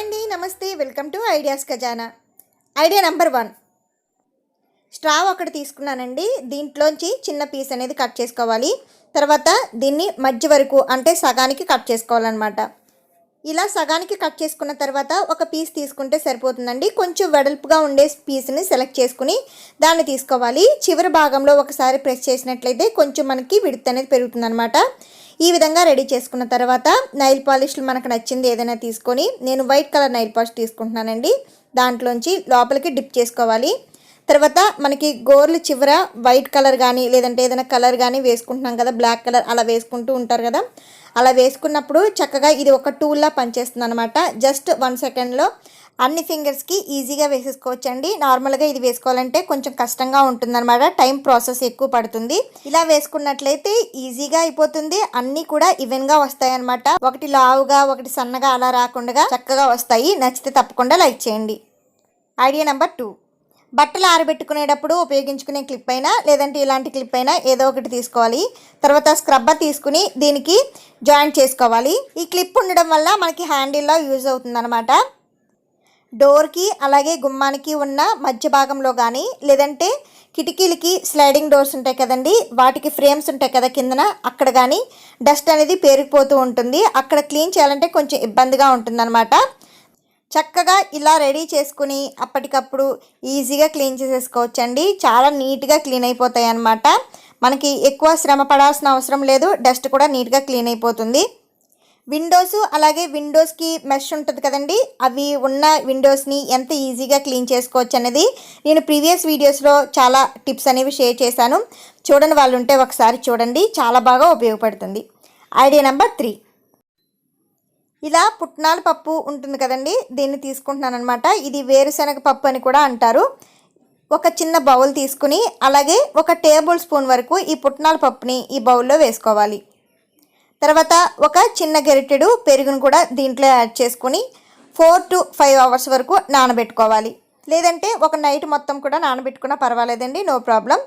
అండి నమస్తే. Welcome to ideas Khazana. Idea number one. Straw ఒకటి తీసుకున్నానండి. దీంట్లోంచి చిన్న పీస్ అనేది కట్ చేసుకోవాలి. తర్వాత దీన్ని మధ్య వరకు అంటే సగానికి కట్ చేసుకోవాలన్నమాట. ఇలా సగానికి కట్ చేసుకున్న తర్వాత ఒక పీస్ తీసుకుంటే సరిపోతుందండి. కొంచెం వెడల్పుగా ఉండే పీస్ని సెలెక్ట్ చేసుకుని దాన్ని తీసుకోవాలి. చివరి భాగంలో ఒకసారి ప్రెస్ చేసినట్లయితే కొంచెం మనకి విడుత్ అనేది పెరుగుతుందన్నమాట. ఈ విధంగా రెడీ చేసుకున్న తర్వాత నైల్ పాలిష్లు మనకు నచ్చింది ఏదైనా తీసుకొని నేను వైట్ కలర్ నైల్ పాలిష్ తీసుకుంటున్నానండి. దాంట్లోంచి లోపలికి డిప్ చేసుకోవాలి. తర్వాత మనకి గోర్లు చివర వైట్ కలర్ కానీ లేదంటే ఏదైనా కలర్ కానీ వేసుకుంటున్నాం కదా బ్లాక్ కలర్ అలా వేసుకుంటూ ఉంటారు కదా. అలా వేసుకున్నప్పుడు చక్కగా ఇది ఒక టూల్లా పనిచేస్తుంది అనమాట జస్ట్ వన్ సెకండ్లో అన్ని ఫింగర్స్కి ఈజీగా వేసేసుకోవచ్చండి. నార్మల్గా ఇది వేసుకోవాలంటే కొంచెం కష్టంగా ఉంటుందన్నమాట. టైం ప్రాసెస్ ఎక్కువ పడుతుంది. ఇలా వేసుకున్నట్లయితే ఈజీగా అయిపోతుంది. అన్నీ కూడా ఈవెన్గా వస్తాయి అనమాట ఒకటి లావుగా ఒకటి సన్నగా అలా రాకుండా చక్కగా వస్తాయి. నచ్చితే తప్పకుండా లైక్ చేయండి. ఐడియా నెంబర్ టూ బట్టలు ఆరబెట్టుకునేటప్పుడు ఉపయోగించుకునే క్లిప్ అయినా లేదంటే ఇలాంటి క్లిప్ అయినా ఏదో ఒకటి తీసుకోవాలి. తర్వాత స్క్రబ్బర్ తీసుకుని దీనికి జాయింట్ చేసుకోవాలి. ఈ క్లిప్ ఉండడం వల్ల మనకి హ్యాండిల్లో యూజ్ అవుతుందన్నమాట. డోర్కి అలాగే గుమ్మానికి ఉన్న మధ్య భాగంలో కానీ లేదంటే కిటికీలకి స్లైడింగ్ డోర్స్ ఉంటాయి కదండి వాటికి ఫ్రేమ్స్ ఉంటాయి కదా కిందన అక్కడ కానీ డస్ట్ అనేది పేరుకుపోతూ ఉంటుంది. అక్కడ క్లీన్ చేయాలంటే కొంచెం ఇబ్బందిగా ఉంటుందన్నమాట. చక్కగా ఇలా రెడీ చేసుకుని అప్పటికప్పుడు ఈజీగా క్లీన్ చేసేసుకోవచ్చండి. చాలా నీట్గా క్లీన్ అయిపోతాయి అన్నమాట మనకి ఎక్కువ శ్రమ పడాల్సిన అవసరం లేదు. డస్ట్ కూడా నీట్గా క్లీన్ అయిపోతుంది. విండోస్ అలాగే విండోస్కి మెష్ ఉంటుంది కదండి. అవి ఉన్న విండోస్ని ఎంత ఈజీగా క్లీన్ చేసుకోవచ్చు అనేది నేను ప్రీవియస్ వీడియోస్లో చాలా టిప్స్ అనేవి షేర్ చేశాను. చూడని వాళ్ళు ఉంటే ఒకసారి చూడండి. చాలా బాగా ఉపయోగపడుతుంది. Idea number three. ఇలా పుట్నాల పప్పు ఉంటుంది కదండి. దీన్ని తీసుకుంటున్నాను అనమాట ఇది వేరుశనగ పప్పు అని కూడా అంటారు. ఒక చిన్న బౌల్ తీసుకుని అలాగే ఒక టేబుల్ స్పూన్ వరకు ఈ పుట్నాల పప్పుని ఈ బౌల్లో వేసుకోవాలి. తర్వాత ఒక చిన్న గరిటెడు పెరుగును కూడా దీంట్లో యాడ్ చేసుకుని ఫోర్ టు ఫైవ్ అవర్స్ వరకు నానబెట్టుకోవాలి. లేదంటే ఒక నైట్ మొత్తం కూడా నానబెట్టుకున్నా పర్వాలేదండి నో ప్రాబ్లం.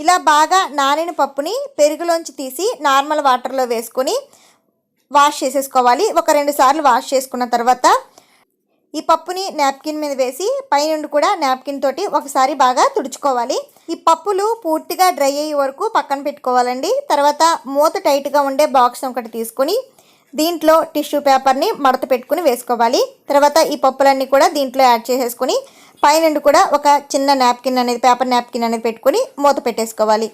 ఇలా బాగా నానిన పప్పుని పెరుగులోంచి తీసి నార్మల్ వాటర్లో వేసుకొని వాష్ చేసేసుకోవాలి. ఒక రెండు సార్లు వాష్ చేసుకున్న తర్వాత ఈ పప్పుని నాప్కిన్ మీద వేసి పైనుండి కూడా నాప్కిన్ తోటి ఒకసారి బాగా తుడుచుకోవాలి. ఈ పప్పులు పూర్తిగా డ్రై అయ్యే వరకు పక్కన పెట్టుకోవాలండి. తర్వాత మూత టైట్గా ఉండే బాక్స్ ఒకటి తీసుకొని దీంట్లో టిష్యూ పేపర్ని మడత పెట్టుకుని వేసుకోవాలి. తర్వాత ఈ పప్పులన్నీ కూడా దీంట్లో యాడ్ చేసేసుకుని పైనుండి కూడా ఒక చిన్న నాప్కిన్ అనేది పేపర్ నాప్కిన్ అనేది పెట్టుకుని మూత పెట్టేసుకోవాలి.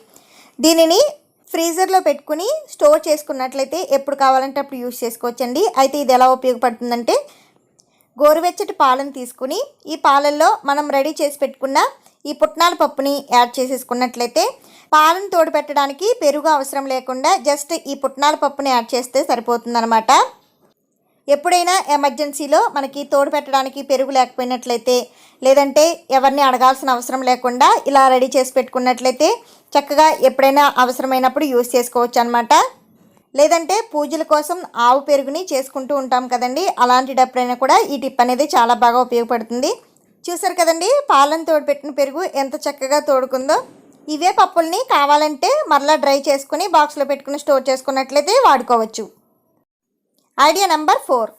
దీనిని ఫ్రీజర్లో పెట్టుకుని స్టోర్ చేసుకున్నట్లయితే ఎప్పుడు కావాలంటే అప్పుడు యూస్ చేసుకోవచ్చండి. అయితే ఇది ఎలా ఉపయోగపడుతుందంటే గోరువెచ్చటి పాలను తీసుకుని ఈ పాలల్లో మనం రెడీ చేసి పెట్టుకున్న ఈ పుట్నాల పప్పుని యాడ్ చేసేసుకున్నట్లయితే పాలను తోడు పెట్టడానికి పెరుగు అవసరం లేకుండా జస్ట్ ఈ పుట్నాల పప్పుని యాడ్ చేస్తే సరిపోతుందన్నమాట. ఎప్పుడైనా ఎమర్జెన్సీలో మనకి తోడు పెట్టడానికి పెరుగు లేకపోయినట్లయితే లేదంటే ఎవరిని అడగాల్సిన అవసరం లేకుండా ఇలా రెడీ చేసి పెట్టుకున్నట్లయితే చక్కగా ఎప్పుడైనా అవసరమైనప్పుడు యూస్ చేసుకోవచ్చు అనమాట లేదంటే పూజల కోసం ఆవు పెరుగుని చేసుకుంటూ ఉంటాం కదండి అలాంటిటప్పుడైనా కూడా ఈ టిప్ అనేది చాలా బాగా ఉపయోగపడుతుంది. చూసారు కదండి? పాలను తోడుపెట్టిన పెరుగు ఎంత చక్కగా తోడుకుందో. ఇవే పప్పుల్ని కావాలంటే మరలా డ్రై చేసుకుని బాక్స్లో పెట్టుకుని స్టోర్ చేసుకున్నట్లయితే వాడుకోవచ్చు. Idea number four.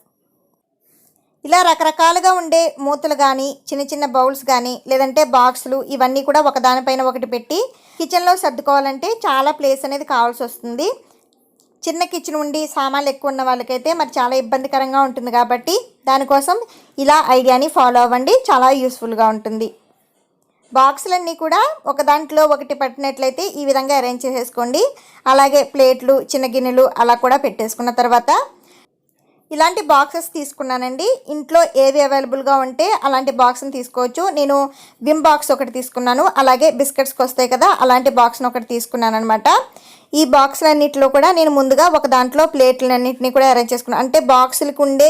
ఇలా రకరకాలుగా ఉండే మూతలు కానీ చిన్న చిన్న బౌల్స్ కానీ లేదంటే బాక్సులు ఇవన్నీ కూడా ఒకదానిపైన ఒకటి పెట్టి కిచెన్లో సర్దుకోవాలంటే చాలా ప్లేస్ అనేది కావాల్సి వస్తుంది. చిన్న కిచెన్ ఉండి సామాన్లు ఎక్కువ ఉన్న వాళ్ళకైతే మరి చాలా ఇబ్బందికరంగా ఉంటుంది కాబట్టి దానికోసం ఇలా ఐడియాని ఫాలో అవ్వండి. చాలా యూస్ఫుల్గా ఉంటుంది. బాక్సులన్నీ కూడా ఒక దాంట్లో ఒకటి పట్టినట్లయితే ఈ విధంగా అరేంజ్ చేసేసుకోండి. అలాగే ప్లేట్లు చిన్న గిన్నెలు అలా కూడా పెట్టేసుకున్న తర్వాత ఇలాంటి బాక్సెస్ తీసుకున్నానండి. ఇంట్లో ఏవి అవైలబుల్గా ఉంటే అలాంటి బాక్స్ని తీసుకోవచ్చు. నేను విమ్ బాక్స్ ఒకటి తీసుకున్నాను. అలాగే బిస్కెట్స్కి వస్తాయి కదా అలాంటి బాక్స్ని ఒకటి తీసుకున్నాను అనమాట ఈ బాక్సులన్నింటిలో కూడా నేను ముందుగా ఒక దాంట్లో ప్లేట్లన్నింటినీ కూడా అరేంజ్ చేసుకున్నాను అంటే బాక్సులకు ఉండే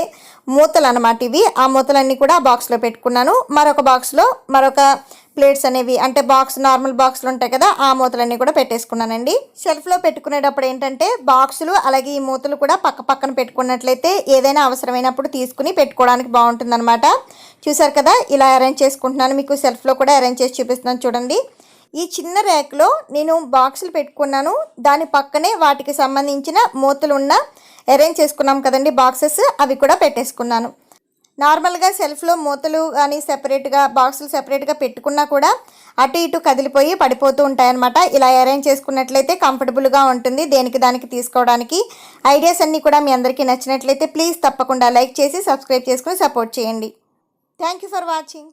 మూతలు అనమాట ఇవి. ఆ మూతలన్నీ కూడా బాక్స్లో పెట్టుకున్నాను. మరొక బాక్స్లో మరొక ప్లేట్స్ అనేవి అంటే బాక్స్ నార్మల్ బాక్స్లు ఉంటాయి కదా ఆ మూతలన్నీ కూడా పెట్టేసుకున్నానండి. షెల్ఫ్లో పెట్టుకునేటప్పుడు ఏంటంటే బాక్సులు అలాగే ఈ మూతలు కూడా పక్క పక్కన పెట్టుకున్నట్లయితే ఏదైనా అవసరమైనప్పుడు తీసుకుని పెట్టుకోవడానికి బాగుంటుందన్నమాట. చూసారు కదా ఇలా అరేంజ్ చేసుకుంటున్నాను. మీకు సెల్ఫ్లో కూడా అరేంజ్ చేసి చూపిస్తున్నాను చూడండి. ఈ చిన్న ర్యాక్లో నేను బాక్సులు పెట్టుకున్నాను. దాని పక్కనే వాటికి సంబంధించిన మూతలు ఉన్న అరేంజ్ చేసుకున్నాం కదండి బాక్సెస్ అవి కూడా పెట్టేసుకున్నాను. నార్మల్గా సెల్ఫ్లో మూతలు కానీ సెపరేట్గా బాక్సులు సెపరేట్గా పెట్టుకున్నా కూడా అటు ఇటు కదిలిపోయి పడిపోతూ ఉంటాయన్నమాట. ఇలా అరేంజ్ చేసుకున్నట్లయితే కంఫర్టబుల్గా ఉంటుంది. దేనికి దానికి తీసుకోవడానికి ఐడియాస్ అన్నీ కూడా మీ అందరికీ నచ్చినట్లయితే ప్లీజ్ తప్పకుండా లైక్ చేసి సబ్స్క్రైబ్ చేసుకుని సపోర్ట్ చేయండి. Thank you for watching.